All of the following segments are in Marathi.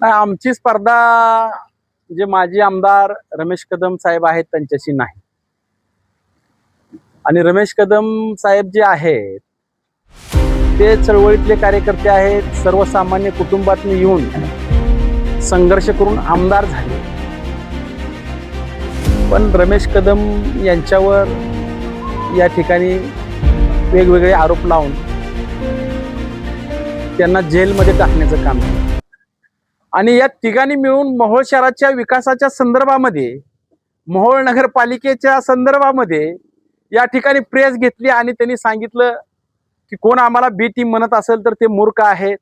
नाही आमची स्पर्धा जे माजी आमदार रमेश कदम साहेब आहेत त्यांच्याशी नाही. आणि रमेश कदम साहेब जे आहेत ते चळवळीतले कार्यकर्ते आहेत सर्वसामान्य कुटुंबातून येऊन संघर्ष करून आमदार झाले. पण रमेश कदम यांच्यावर या ठिकाणी वेगवेगळे आरोप लावून त्यांना जेलमध्ये टाकण्याचं काम केलं. आणि या तिघांनी मिळून मोहोळ शहराच्या विकासाच्या संदर्भामध्ये मोहोळ नगरपालिकेच्या संदर्भामध्ये या ठिकाणी प्रेस घेतली आणि त्यांनी सांगितलं की कोण आम्हाला बी टीम म्हणत असेल तर ते मूर्ख आहेत.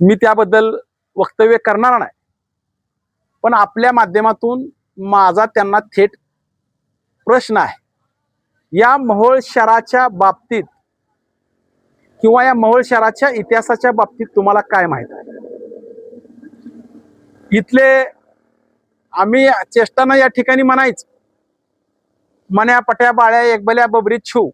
मी त्याबद्दल वक्तव्य करणार नाही. पण आपल्या माध्यमातून माझा त्यांना थेट प्रश्न आहे. या मोहोळ शहराच्या बाबतीत किंवा या मवळ शहराच्या इतिहासाच्या बाबतीत तुम्हाला काय माहीत आहे? इथले आम्ही चेष्टानं या ठिकाणी म्हणायच. मन्या पट्या बाळ्या एकबल्या बबरीत छू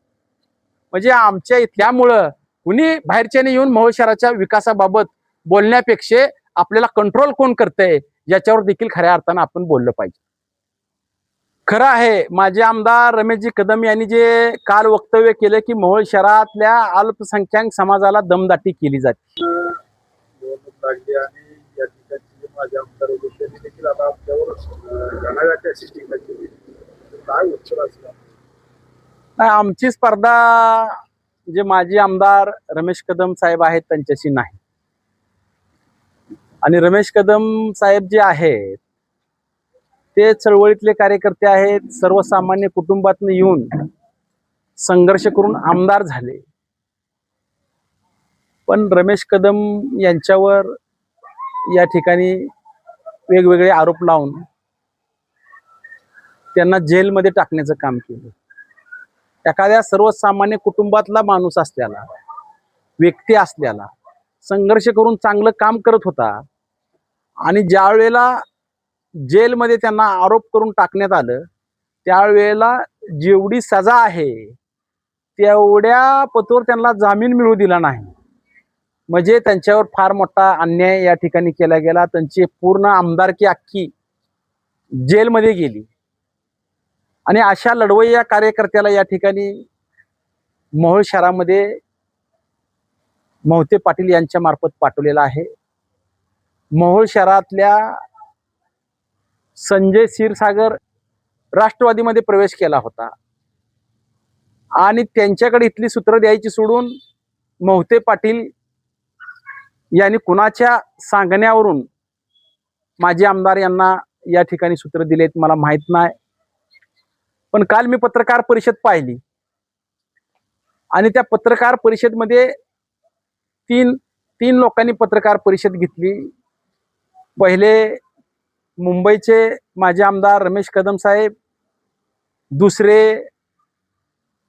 म्हणजे आमच्या इथल्यामुळं कुणी बाहेरच्याने येऊन महोळ शहराच्या विकासाबाबत बोलण्यापेक्षा आपल्याला कंट्रोल कोण करतंय याच्यावर देखील खऱ्या अर्थानं आपण बोललं पाहिजे. खरं आहे माझे आमदार रमेशजी कदम यांनी जे काल वक्तव्य केलं की मोहोळ शहरातल्या अल्पसंख्याक समाजाला दमदाटी केली जाते. आणि या नाही आमची स्पर्धा जे माजी आमदार रमेश कदम साहेब आहेत त्यांच्याशी नाही. आणि रमेश कदम साहेब जे आहेत ते चळवळीतले कार्यकर्ते आहेत सर्वसामान्य कुटुंबातून येऊन संघर्ष करून आमदार झाले. पण रमेश कदम यांच्यावर या ठिकाणी वेगवेगळे आरोप लावून त्यांना जेलमध्ये टाकण्याचं काम केलं. एखाद्या सर्वसामान्य कुटुंबातला माणूस असल्याला व्यक्ती असल्याला संघर्ष करून चांगलं काम करत होता आणि ज्या वेळेला जेलमध्ये त्यांना आरोप करून टाकण्यात आलं त्यावेळेला जेवढी सजा आहे तेवढ्या पतोर त्यांना जामीन मिळू दिला नाही. म्हणजे त्यांच्यावर फार मोठा अन्याय या ठिकाणी केला गेला. त्यांची पूर्ण आमदारकी अख्खी जेलमध्ये गेली. आणि अशा लढवय्या कार्यकर्त्याला या ठिकाणी मोहोळ शहरामध्ये मोहते पाटील यांच्या मार्फत पाठवलेला आहे. मोहोळ शहरातल्या संजय क्षीरसागर राष्ट्रवादीमध्ये प्रवेश केला होता. आणि त्यांच्याकडे इथली सूत्र द्यायची सोडून मोहते पाटील यांनी कुणाच्या सांगण्यावरून माजी आमदार यांना या ठिकाणी सूत्र दिलेत मला माहीत नाही. पण काल मी पत्रकार परिषद पाहिली. आणि त्या पत्रकार परिषदमध्ये तीन तीन लोकांनी पत्रकार परिषद घेतली. पहिले मुंबईचे माजी आमदार रमेश कदम साहेब दुसरे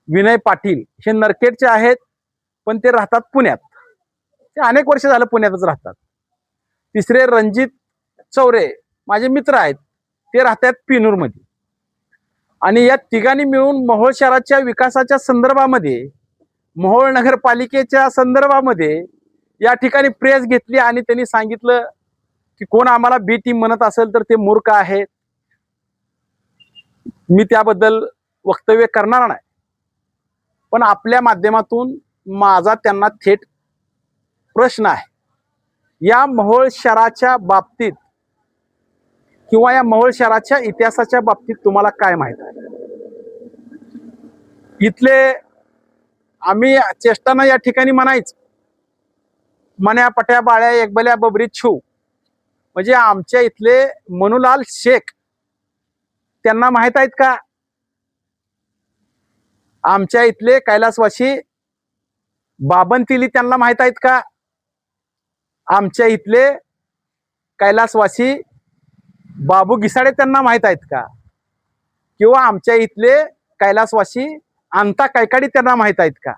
विनय पाटील हे नरकेडचे आहेत पण ते राहतात पुण्यात. ते अनेक वर्ष झालं पुण्यातच राहतात. तिसरे रणजित चौरे माझे मित्र आहेत ते राहतात पिनूरमध्ये. आणि या तिघांनी मिळून मोहोळ शहराच्या विकासाच्या संदर्भामध्ये मोहोळ नगरपालिकेच्या संदर्भामध्ये या ठिकाणी प्रेस घेतली आणि त्यांनी सांगितलं की कोण आम्हाला बी टीम म्हणत असेल तर ते मूर्ख आहेत मी त्याबद्दल वक्तव्य करणार नाही. पण आपल्या माध्यमातून माझा त्यांना थेट प्रश्न आहे. या मोहोळ शहराच्या बाबतीत किंवा या मोहोळ शहराच्या इतिहासाच्या बाबतीत तुम्हाला काय माहीत आहे? इथले आम्ही चेष्टाना या ठिकाणी म्हणायच. मन्या पट्या बाळ्या एकबल्या बबरीत छू. म्हणजे आमच्या इथले मनुलाल शेख त्यांना माहीत आहेत का? आमच्या इथले कैलासवासी बाबनतिली त्यांना माहीत आहेत का? आमच्या इथले कैलासवासी बाबू गिसाडे त्यांना माहीत आहेत का? किंवा आमच्या इथले कैलासवासी अंता कैकाडी त्यांना माहीत आहेत का?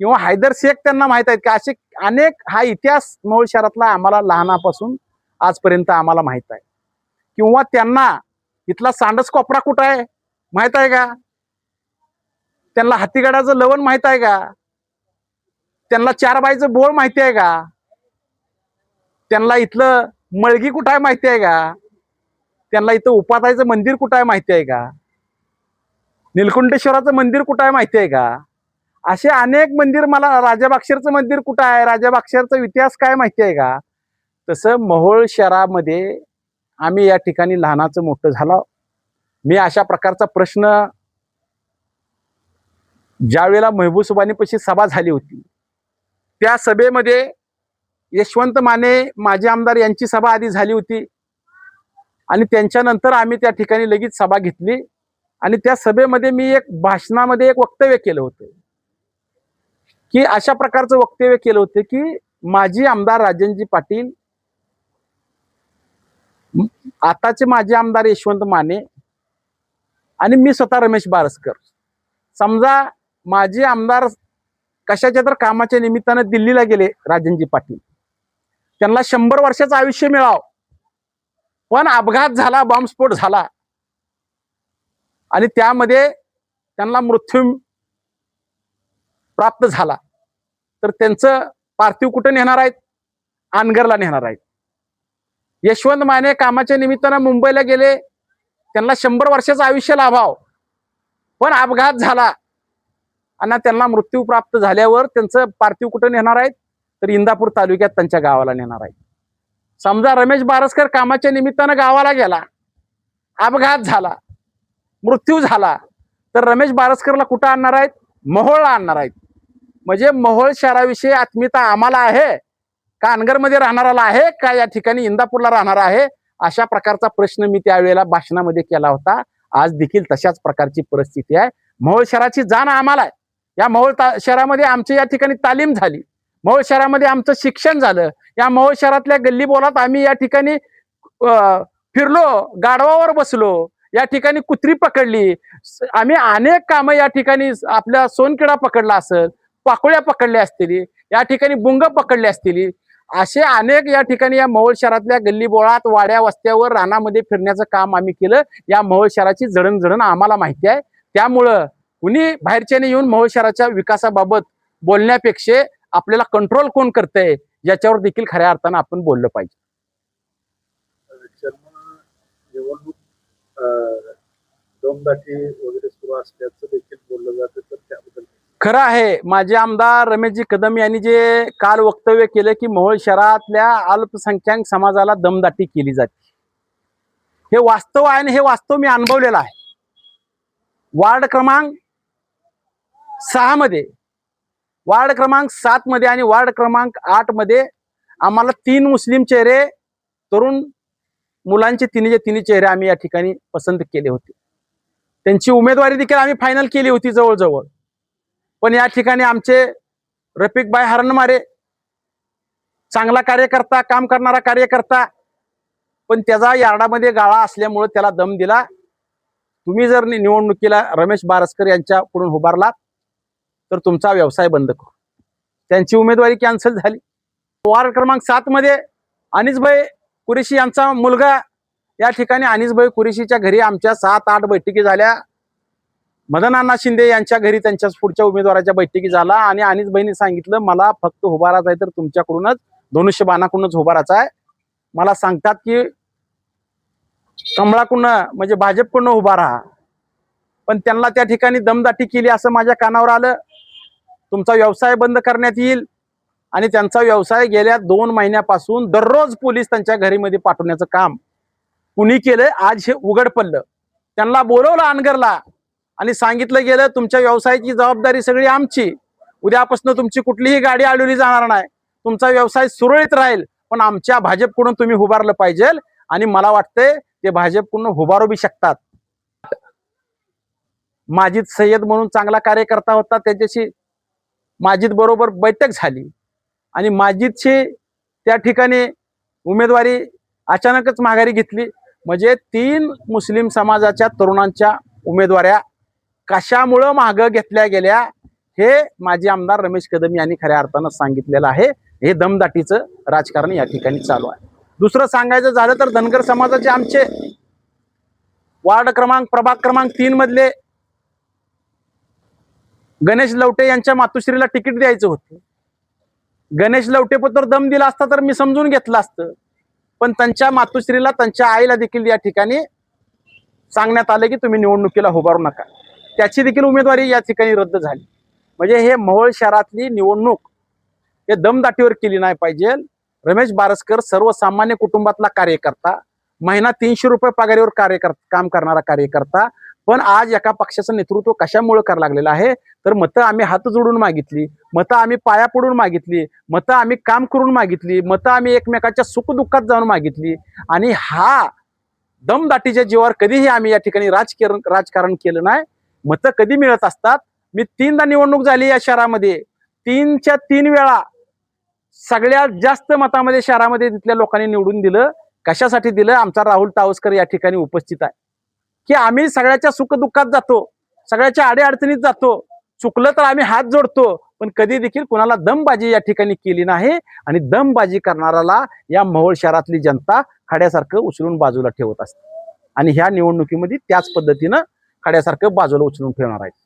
किंवा हैदर शेख त्यांना माहीत आहेत का? असे अनेक हा इतिहास मोहोळ शहरातला आम्हाला लहानापासून आजपर्यंत आम्हाला माहीत आहे. किंवा त्यांना इथला सांडस कोपरा कुठं आहे? माहीत आहे का? त्यांना हातीगडाचं लवण माहीत आहे का? त्यांना चार बाईचं बोळ माहिती आहे का? त्यांना इथलं मळगी कुठं आहे माहिती आहे का? त्यांना इथं उपाधायचं मंदिर कुठं आहे माहिती आहे का? निलकुंडेश्वराचं मंदिर कुठं आहे माहिती आहे का? असे अनेक मंदिर मला राजाबाक्षरचं मंदिर कुठं आहे? राजाबाक्षरचा इतिहास काय माहिती आहे का? तसं मोहोळ शहरामध्ये आम्ही या ठिकाणी लहानाचं मोठं झालो मी अशा प्रकारचा प्रश्न ज्यावेळेला वेळेला सुबानीपाशी सभा झाली होती त्या सभेमध्ये यशवंत माने माजी आमदार यांची सभा आधी झाली होती आणि त्यांच्यानंतर आम्ही त्या ठिकाणी लगेच सभा घेतली आणि त्या सभेमध्ये मी एक भाषणामध्ये एक वक्तव्य केलं होतं. की अशा प्रकारचं वक्तव्य केलं होतं की माजी आमदार राजनजी पाटील आताचे माजी आमदार यशवंत माने आणि मी स्वतः रमेश बारसकर. समजा माजी आमदार कशाच्या तर कामाच्या निमित्तानं दिल्लीला गेले राजनजी पाटील. त्यांना शंभर वर्षाचं आयुष्य मिळावं. पण अपघात झाला बॉम्बस्फोट झाला. आणि त्यामध्ये त्यांना मृत्यू प्राप्त झाला. तर त्यांचं पार्थिव कुठं नेणार आहेत? आनगरला नेणार आहेत. यशवंत माने कामाच्या निमित्तानं मुंबईला गेले. त्यांना शंभर वर्षाचं आयुष्य लाभाव. पण अपघात झाला. आणि त्यांना मृत्यू प्राप्त झाल्यावर त्यांचं पार्थिव कुठं नेणार आहेत? तर इंदापूर तालुक्यात त्यांच्या गावाला नेणार आहेत. समजा रमेश बारसकर कामाच्या निमित्तानं गावाला गेला. अपघात झाला. मृत्यू झाला. तर रमेश बारसकरला कुठं आणणार आहेत? मोहोळला आणणार आहेत. म्हणजे मोहोळ शहराविषयी आत्मीयता आम्हाला आहे. कानगरमध्ये राहणाराला आहे का या ठिकाणी इंदापूरला राहणार आहे? अशा प्रकारचा प्रश्न मी त्यावेळेला भाषणामध्ये केला होता. आज देखील तशाच प्रकारची परिस्थिती आहे. मोहोळ शहराची जाण आम्हाला आहे. या मोहोळ शहरामध्ये आमची या ठिकाणी तालीम झाली. मोहोळ शहरामध्ये आमचं शिक्षण झालं. या मोहोळ शहरातल्या गल्ली बोलात आम्ही या ठिकाणी फिरलो गाढवावर बसलो. या ठिकाणी कुत्री पकडली. आम्ही अनेक कामं या ठिकाणी आपल्या सोनकिडा पकडला असेल पाकोळ्या पकडल्या असतील या ठिकाणी बुंग पकडले असतील. असे अनेक या ठिकाणी या मवळ शहरातल्या गल्ली बोळात वाड्या वस्त्यावर रानामध्ये फिरण्याचं काम आम्ही केलं. या मवळ शहराची जडणजडण आम्हाला माहिती आहे. त्यामुळं कुणी बाहेरच्याने येऊन मवळ शहराच्या विकासाबाबत बोलण्यापेक्षा आपल्याला कंट्रोल कोण करतंय याच्यावर देखील खऱ्या अर्थानं आपण बोललं पाहिजे. निवडणूक अं, वगैरे सुरू असल्याचं देखील बोललं जातं तर त्याबद्दल खरं आहे माझे आमदार रमेशजी कदम यांनी जे काल वक्तव्य केलं की मोहोळ शहरातल्या अल्पसंख्याक समाजाला दमदाटी केली जाते. हे वास्तव आहे आणि हे वास्तव मी अनुभवलेलं आहे. वार्ड क्रमांक सहा मध्ये वार्ड क्रमांक सात मध्ये आणि वार्ड क्रमांक आठमध्ये आम्हाला तीन मुस्लिम चेहरे तरुण मुलांचे तिन्हीचे तिन्ही चेहरे आम्ही या ठिकाणी पसंत केले होते. त्यांची उमेदवारी देखील आम्ही फायनल केली होती जवळजवळ. पण या ठिकाणी आमचे रफिकबाई हरणमारे चांगला कार्यकर्ता काम करणारा कार्यकर्ता पण त्याचा यार्डामध्ये गाळा असल्यामुळे त्याला दम दिला. तुम्ही जर निवडणुकीला रमेश बारसकर यांच्याकडून उभारलात तर तुमचा व्यवसाय बंद करू. त्यांची उमेदवारी कॅन्सल झाली. वार्ड क्रमांक सात मध्ये अनिसभाई कुरेशी यांचा मुलगा या ठिकाणी अनिसभाई कुरेशीच्या घरी आमच्या सात आठ बैठकी झाल्या. मदन शिंदे यांच्या घरी त्यांच्या पुढच्या उमेदवाराच्या बैठकी झाला आणि अनिस बहिणी सांगितलं मला फक्त उभारायचं आहे तर तुमच्याकडूनच धनुष्यबाणाकडूनच उभारायचा आहे. मला सांगतात की कमळाकडून म्हणजे भाजपकडून उभा राहा. पण त्यांना त्या ठिकाणी दमदाटी केली असं माझ्या कानावर आलं. तुमचा व्यवसाय बंद करण्यात येईल आणि त्यांचा व्यवसाय गेल्या दोन महिन्यापासून दररोज पोलीस त्यांच्या घरीमध्ये पाठवण्याचं काम कुणी केलं? आज हे उघड पडलं. त्यांना बोलवलं अनगरला आणि सांगितलं गेलं तुमच्या व्यवसायाची जबाबदारी सगळी आमची. उद्यापासून तुमची कुठलीही गाडी अडवली जाणार नाही. तुमचा व्यवसाय सुरळीत राहील पण आमच्या भाजपकडून तुम्ही उभारलं पाहिजे आणि मला वाटतंय ते भाजपकडून उभारू बी शकतात. माजिद सय्यद म्हणून चांगला कार्यकर्ता होता त्याच्याशी माजिद बरोबर बैठक झाली. आणि माजिदची त्या ठिकाणी उमेदवारी अचानकच माघारी घेतली. म्हणजे तीन मुस्लिम समाजाच्या तरुणांच्या उमेदवाऱ्या कशामुळं मागं घेतल्या गेल्या हे माजी आमदार रमेश कदम यांनी खऱ्या अर्थानं सांगितलेलं आहे. हे दमदाटीचं राजकारण या ठिकाणी चालू आहे. दुसरं सांगायचं झालं तर धनगर समाजाचे आमचे वार्ड क्रमांक प्रभाग क्रमांक तीन मधले गणेश लवटे यांच्या मातुश्रीला तिकीट द्यायचं होतं. गणेश लवटेपत्र दम दिला असता तर मी समजून घेतलं असतं. पण त्यांच्या मातोश्रीला त्यांच्या आईला देखील या ठिकाणी सांगण्यात आलं की तुम्ही निवडणुकीला उभारू नका. त्याची देखील उमेदवारी या ठिकाणी रद्द झाली. म्हणजे हे मोहोळ शहरातली निवडणूक हे दमदाटीवर केली नाही पाहिजे. रमेश बारसकर सर्वसामान्य कुटुंबातला कार्यकर्ता महिना तीनशे रुपये पगारीवर कार्य कर काम करणारा कार्यकर्ता पण आज एका पक्षाचं नेतृत्व कशामुळे करायला लागलेलं आहे? तर मतं आम्ही हात जोडून मागितली मतं आम्ही पाया पडून मागितली मतं आम्ही काम करून मागितली मतं आम्ही एकमेकाच्या सुखदुःखात जाऊन मागितली आणि हा दमदाटीच्या जीवावर कधीही आम्ही या ठिकाणी राजकारण राजकारण केलं नाही. मतं कधी मिळत असतात? मी तीनदा निवडणूक झाली या शहरामध्ये. तीनच्या तीन वेळा सगळ्यात जास्त मतामध्ये शहरामध्ये तिथल्या लोकांनी निवडून दिलं. कशासाठी दिलं? आमचा राहुल तावसकर या ठिकाणी उपस्थित आहे. की आम्ही सगळ्याच्या सुखदुःखात जातो. सगळ्याच्या अडीअडचणीत जातो. चुकलं तर आम्ही हात जोडतो. पण कधी देखील कुणाला दमबाजी या ठिकाणी केली नाही आणि दमबाजी करणाऱ्याला या मोहोळ शहरातली जनता खड्यासारखं उचलून बाजूला ठेवत असते. आणि ह्या निवडणुकीमध्ये त्याच पद्धतीनं खड्यासारखं बाजूला उचलून ठेवणार आहेत.